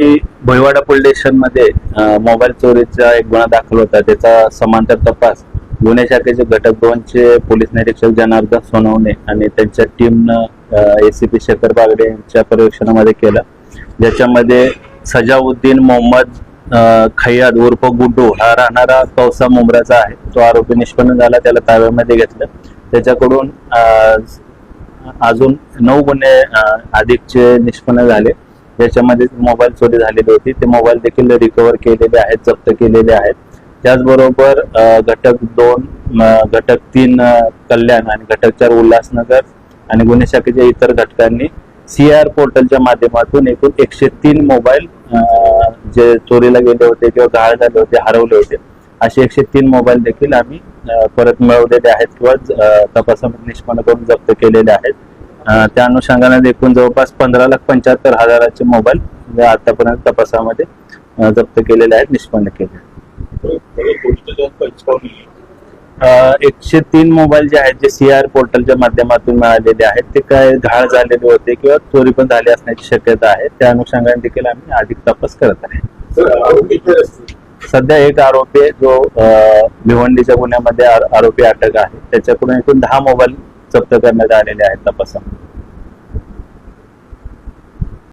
की भोयवाडा पोलीस स्टेशनमध्ये मोबाईल चोरीचा एक गुन्हा दाखल होता. त्याचा समांतर तपास गुन्हे शाखेचे घटक दोनचे पोलीस निरीक्षक जनार्दन सोनवणे आणि त्यांच्या टीमनं एसीपी शेखर बागडे यांच्या पर्यवेक्षणामध्ये केला. ज्याच्यामध्ये सजाउद्दीन मोहम्मद अं, खैयाद उर्फ गुड्डू हा राहणारा कौसा मुंब्राचा आहे. तो आरोपी निष्पन्न झाला त्याला ताब्यामध्ये घेतलं. त्याच्याकडून अजून नऊ गुन्हे अधिकचे निष्पन्न झाले. ज्याच्यामध्ये मोबाईल चोरी झालेली होती. ते मोबाईल देखील रिकव्हर केलेले आहेत जप्त केलेले आहेत. त्याचबरोबर घटक दोन घटक तीन कल्याण आणि घटक चार उल्हासनगर आणि गुन्हे शाखेच्या इतर घटकांनी सी आर पोर्टलच्या माध्यमातून एकूण एकशे तीन मोबाईल जे चोरीला गेले होते किंवा गहाळ झाले होते हरवले होते. असे एकशे तीन मोबाईल देखील आम्ही परत मिळवलेले आहेत किंवा तपासामध्ये निष्पन्न करून जप्त केलेले आहेत. त्या अनुषंगाने एकूण जवळपास पंधरा लाख पंच्याहत्तर हजाराचे मोबाईल जे आतापर्यंत तपासामध्ये जप्त केलेले आहेत निष्पन्न केले एकशे तीन मोबाईल जे आहेत जे सी आर पोर्टलच्या माध्यमातून मिळालेले आहेत ते काय घाळ झालेले होते किंवा चोरी पण झाली असण्याची शक्यता आहे त्या अनुषंगाने देखील आम्ही अधिक तपास करत आहे. सध्या एक आरोपी आहे जो भिवंडीच्या गुन्ह्यामध्ये आर- आरोपी अटक आहे. त्याच्याकडून एकूण दहा मोबाईल जप्त करण्यात आलेले आहेत तपासा